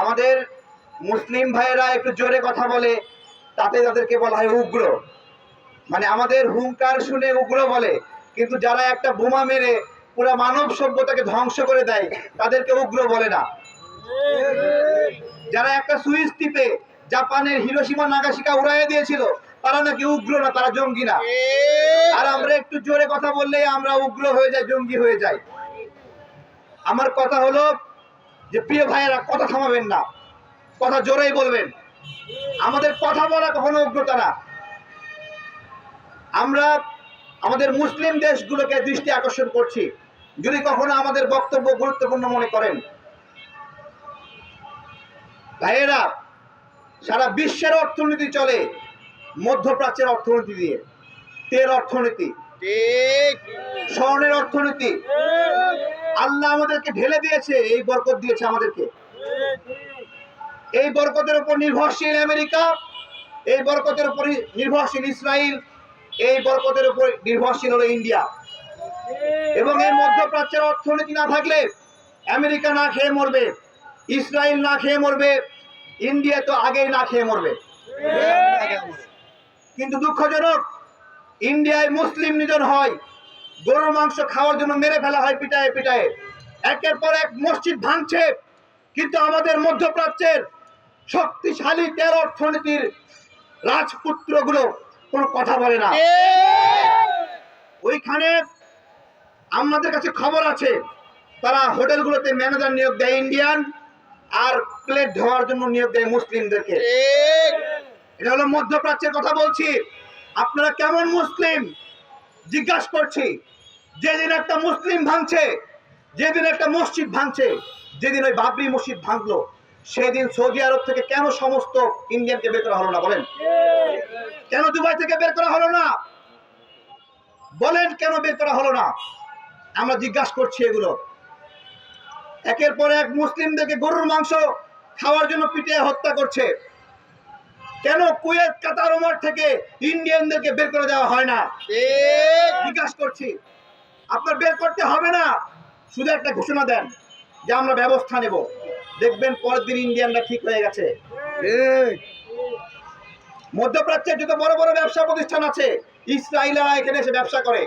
আমাদের মুসলিম ভাইয়েরা একটু জোরে কথা বলে, তাতে তাদেরকে বলা হয় উগ্র। মানে আমাদের হুঙ্কার শুনে উগ্র বলে, কিন্তু যারা একটা বোমা মেরে পুরো মানব সভ্যতাকে ধ্বংস করে দেয়, তাদেরকে উগ্র বলে না। যারা একটা সুইচ টিপে জাপানের হিরোসীমা নাগাশিকা উড়াইয়ে দিয়েছিল, তারা নাকি উগ্র না, তারা জঙ্গি না। আর আমরা একটু জোরে কথা বললেই আমরা উগ্র হয়ে যাই, জঙ্গি হয়ে যাই। আমার কথা হলো যে প্রিয় ভাইয়েরা কথা থামাবেন না। কথা জোরেই বলবেন। আমাদের কথা বলা কখনো উগ্রতা না। আমরা আমাদের মুসলিম দেশগুলোকে দৃষ্টি আকর্ষণ করছি। যদি কখনো আমাদের বক্তব্য গুরুত্বপূর্ণ মনে করেন। ভাইয়েরা সারা বিশ্বের অর্থনীতি চলে মধ্যপ্রাচ্যের অর্থনীতি দিয়ে। তেল অর্থনীতি স্বর্ণের অর্থনীতি আল্লাহ আমাদেরকে ঢেলে দিয়েছে এই বরকত দিয়েছে আমাদেরকে। এই বরকতের উপর নির্ভরশীল আমেরিকা এই বরকতের উপর নির্ভরশীল ইসরায়েল এই বরকতের উপর নির্ভরশীল হলো ইন্ডিয়া। এবং এই মধ্যপ্রাচ্যের অর্থনীতি না থাকলে আমেরিকা না খেয়ে মরবে ইসরায়েল না খেয়ে মরবে ইন্ডিয়া তো আগেই না খেয়ে মরবে। কিন্তু দুঃখজনক ইন্ডিয়ায় মুসলিম নিধন হয় গরুর মাংস খাওয়ার জন্য মেরে ফেলা হয় পিটায়ে পিটায়ে। একের পর এক মসজিদ ভাঙছে। কিন্তু আমাদের মধ্যপ্রাচ্যের শক্তিশালী তেল অর্থনীতির রাজপুত্রগুলো কোনো কথা বলে না। ওইখানে আমাদের কাছে খবর আছে তারা হোটেলগুলোতে ম্যানেজার নিয়োগ দেয় ইন্ডিয়ান আর প্লেট ধোয়ার জন্য নিয়োগ দেয় মুসলিমদেরকে। এটা হলো মধ্যপ্রাচ্যের কথা বলছি। আপনারা কেমন মুসলিম? জিজ্ঞাসা করছি, যেদিন একটা মুসলিম ভাঙছে, যেদিন একটা মসজিদ ভাঙছে, যেদিন ওই বাবরি মসজিদ ভাঙলো, সেদিন সৌদি আরব থেকে কেন সমস্ত ইন্ডিয়ানকে বের করা হলো না বলেন? কেন দুবাই থেকে বের করা হলো না? বলেন কেন বের করা হলো না? আমরা জিজ্ঞাসা করছি এগুলো। একের পর এক মুসলিমদেরকে গরুর মাংস খাওয়ার জন্য পিটিয়ে হত্যা করছে। কেন কুয়েত কাতার ওমর থেকে ইন্ডিয়ানদেরকে বের করে দেওয়া হয় না? ঠিক। জিজ্ঞাসা করছি। আপনার বের করতে হবে না। শুধু একটা ঘোষণা দেন যে আমরা ব্যবস্থা নেব। দেখবেন পরের দিন ইন্ডিয়ানরা ঠিক হয়ে গেছে। ঠিক। মধ্যপ্রাচ্যের যত বড় বড় ব্যবসা প্রতিষ্ঠান আছে ইসরায়েলরা এখানে এসে ব্যবসা করে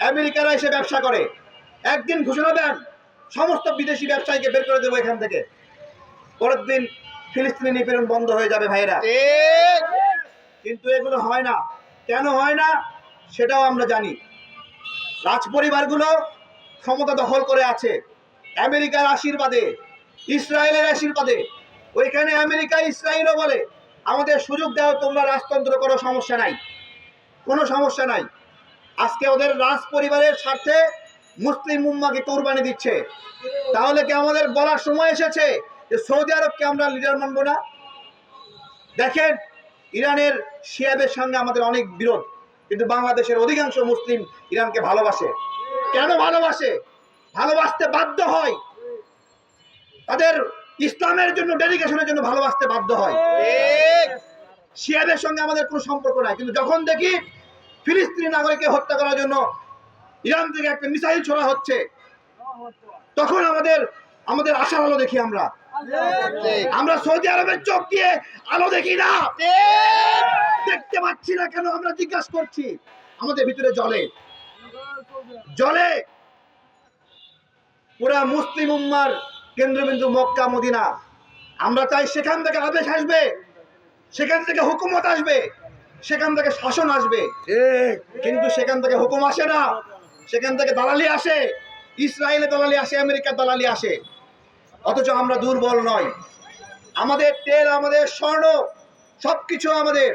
আমেরিকারা এসে ব্যবসা করে। একদিন ঘোষণা দেন সমস্ত বিদেশি ব্যবসায়ীকে বের করে দেবো এখান থেকে। পরের দিন ফিলিস্তিনি নিপীড়ন বন্ধ হয়ে যাবে ভাইরা কিন্তু এগুলো হয় না। কেন হয় না? সেটাও আমরা জানি। রাজ পরিবারগুলো ক্ষমতা দখল করে আছে। আমেরিকার আশীর্বাদে ইসরায়েলের আশীর্বাদে। ওইখানে আমেরিকা ইসরায়েলও বলে আমাদের সুযোগ দাও তোমরা রাজতন্ত্র করো সমস্যা নাই। কোনো সমস্যা নাই। আজকে ওদের রাজ পরিবারের স্বার্থে মুসলিম উম্মাকে কোরবানি দিচ্ছে। তাহলে কি আমাদের বলার সময় এসেছে? যে সৌদি আরবকে আমরা লিডার মানবো না। দেখেন ইরানের শিয়াদের সঙ্গে আমাদের অনেক বিরোধ কিন্তু বাংলাদেশের অধিকাংশ মুসলিম ইরানকে ভালোবাসে। কেন ভালোবাসে? ভালোবাসতে বাধ্য হয়। তাদের ইসলামের জন্য ডেডিকেশনের জন্য ভালোবাসতে বাধ্য হয়। শিয়াদের সঙ্গে আমাদের কোনো সম্পর্ক নাই। কিন্তু যখন দেখি ফিলিস্তিনি নাগরিককে হত্যা করার জন্য ইরান থেকে একটা মিসাইল ছোড়া হচ্ছে তখন আমাদের আমাদের আশার আলো দেখি আমরা। আমরা সৌদি আরবের চোখ দিয়ে আলো দেখি না। দেখতে পাচ্ছি না কেন আমরা জিজ্ঞাসা করছি? আমাদের ভিতরে জলে। জলে। পুরা মুসলিম উম্মার কেন্দ্রবিন্দু মক্কা, মদিনা। আমরা চাই সেখান থেকে আদেশ আসবে। সেখান থেকে হুকুমত আসবে। সেখান থেকে শাসন আসবে। কিন্তু সেখান থেকে হুকুম আসে না। সেখান থেকে দালালি আসে। ইসরায়েলে দালালি আসে, আমেরিকার দালালি আসে। অথচ আমরা দুর্বল নয় আমাদের তেল, আমাদের স্বর্ণ সব কিছু আমাদের।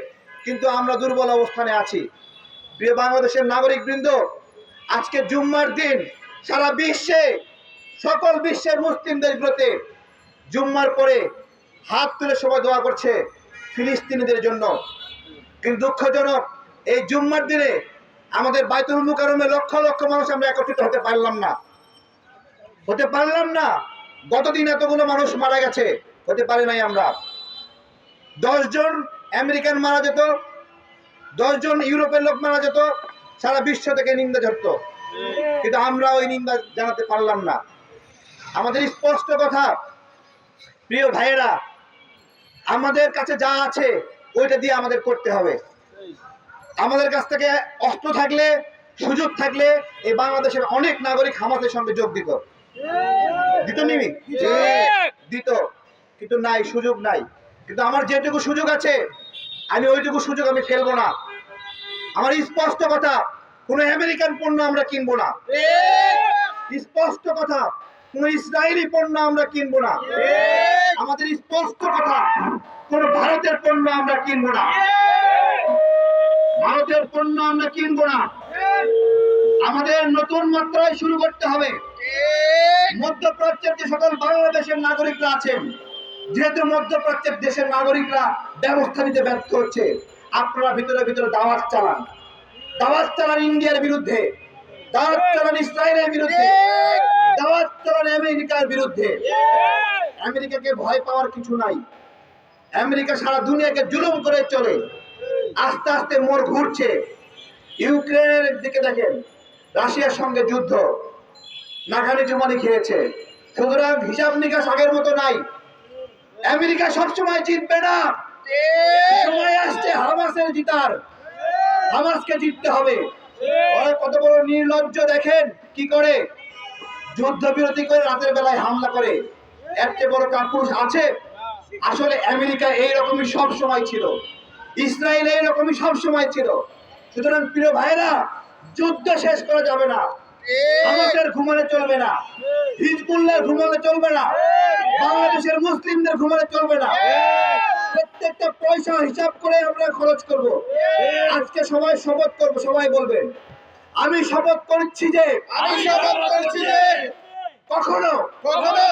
কিন্তু আমরা দুর্বল অবস্থানে আছি। প্রিয় বাংলাদেশের নাগরিক বৃন্দ আজকে জুম্মার দিন সারা বিশ্বে, সকল বিশ্বের মুসলিম দেশগুলোতে জুম্মার পরে হাত তুলে সবাই দোয়া করছে ফিলিস্তিনিদের জন্য। কিন্তু দুঃখজনক, এই জুম্মার দিনে আমাদের বাইতুল মুকারমে লক্ষ লক্ষ মানুষ আমরা একত্রিত হতে পারলাম না। হতে পারলাম না। গতদিন এতগুলো মানুষ মারা গেছে, হতে পারে নাই আমরা। দশজন আমেরিকান মারা যেত দশজন ইউরোপের লোক মারা যেত, সারা বিশ্ব থেকে নিন্দা ঝরত কিন্তু আমরা ওই নিন্দা জানাতে পারলাম না। আমাদের স্পষ্ট কথা, প্রিয় ভাইয়েরা, আমাদের কাছে যা আছে, ওইটা দিয়ে আমাদের করতে হবে। আমাদের কাছ থেকে অস্ত্র থাকলে, সুযোগ থাকলে, এই বাংলাদেশের অনেক নাগরিক হামাসের সঙ্গে যোগ দিত। দিত নিমি দিত। কিন্তু নাই সুযোগ নাই। কিন্তু আমার যেটুকু সুযোগ আছে আমি ওইটুকু সুযোগ আমি ফেলব না। আমার স্পষ্ট কথা কোনো আমেরিকান পণ্য আমরা কিনবো না। স্পষ্ট কথা কোনো ইসরায়েলি পণ্য আমরা কিনবো না। আমাদের স্পষ্ট কথা কোনো ভারতের পণ্য আমরা কিনবো না। ভারতের পণ্য আমরা কিনবো না। আমাদের নতুন মাত্রায় শুরু করতে হবে। মধ্যপ্রাচ্যের যে সকল বাংলাদেশের নাগরিকরা আছেন যেহেতু মধ্যপ্রাচ্যের দেশের নাগরিকরা ব্যবস্থা নিতে ব্যর্থ হচ্ছে আপনারা ভিতরে ভিতরে দাওয়াত চালান। দাওয়াত চালান ইন্ডিয়ার বিরুদ্ধে দাওয়াত চালান ইসরায়েলের বিরুদ্ধে দাওয়াত চালান আমেরিকার বিরুদ্ধে। আমেরিকাকে ভয় পাওয়ার কিছু নাই। আমেরিকা সারা দুনিয়াকে জুলুম করে চলে। আস্তে আস্তে মোড় ঘুরছে। ইউক্রেনের দিকে দেখেন রাশিয়ার সঙ্গে যুদ্ধ। নাগানি জুমানি খেয়েছে। সুতরাং হিসাব নিকাশ আগের মতো নাই। আমেরিকা সবসময় জিতবে না। সময় আসছে হামাসের জিতার। হামাসকে জিততে হবে। ওরা কত বড় নির্লজ্জ দেখেন কি করে? যুদ্ধ বিরতি করে রাতের বেলায় হামলা করে। এর বড় কাপুরুষ আছে? আসলে আমেরিকা এইরকমই সব সময় ছিল। ইসরায়েল এইরকমই সব সময় ছিল। সুতরাং প্রিয় ভাইরা যুদ্ধ শেষ করা যাবে না। আমাদের ঘুমালে চলবে না। হিজবুল্লাহ ঘুমালে চলবে না। বাংলাদেশের মুসলিমদের ঘুমালে চলবে না। প্রত্যেকটা পয়সা হিসাব করে আমরা খরচ করব। আজকে সবাই শপথ করব সবাই বলবেন আমি শপথ করছি যে আমি শপথ করছি যে কখনো কখনো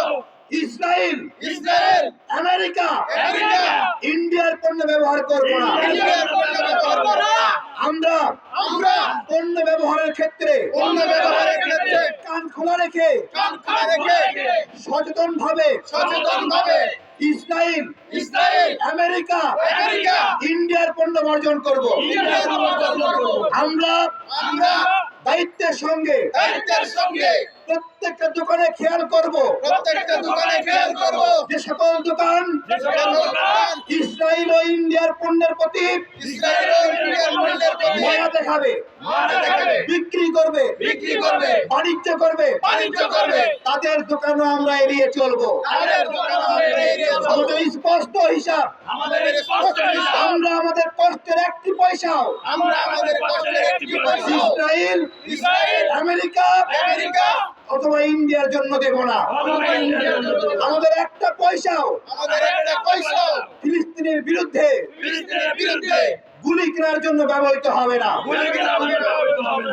ইসরায়েল ইসরায়েল আমেরিকা আমেরিকা ইন্ডিয়ার পণ্য ব্যবহার করব না। ইন্ডিয়ার পণ্য ব্যবহার করবে না। আমরা আমরা পণ্য ব্যবহারের ক্ষেত্রে পণ্য ব্যবহারের ক্ষেত্রে কান খোলা রেখে কান খোলা রেখে সচেতন ভাবে সচেতনভাবে ইসরায়েল ইসরায়েল আমেরিকা আমেরিকা ইন্ডিয়ার পণ্য বর্জন করব। আমরা আমরা দায়িত্বের সঙ্গে দায়িত্বের সঙ্গে প্রত্যেকটা দোকানে খেয়াল করব। প্রত্যেকটা দোকানে খেয়াল করব। যে সকল দোকান সকল দোকান ইসরায়েল ও ইন্ডিয়ার পণ্যের প্রতি ইসরায়েল ও ইন্ডিয়ার পণ্যের প্রতি দেখাবে। বিক্রি করবে। বিক্রি করবে, বাণিজ্য করবে। বাণিজ্য করবে। তাদের দোকানও আমরা এড়িয়ে চলবো। আমাদের স্পষ্ট হিসাব। আমাদের স্পষ্ট হিসাব, আমরা আমাদের কষ্টের একটি পয়সাও। আমরা আমাদের কষ্টের একটি পয়সা ইসরায়েল ইসরায়েল, আমেরিকা আমেরিকা অথবা ইন্ডিয়ার জন্য দেব না। আমাদের একটা পয়সাও। আমাদের একটা পয়সা ফিলিস্তিনের বিরুদ্ধে। ফিলিস্তিনের বিরুদ্ধে। গুলি কেনার জন্য ব্যবহৃত হবে না।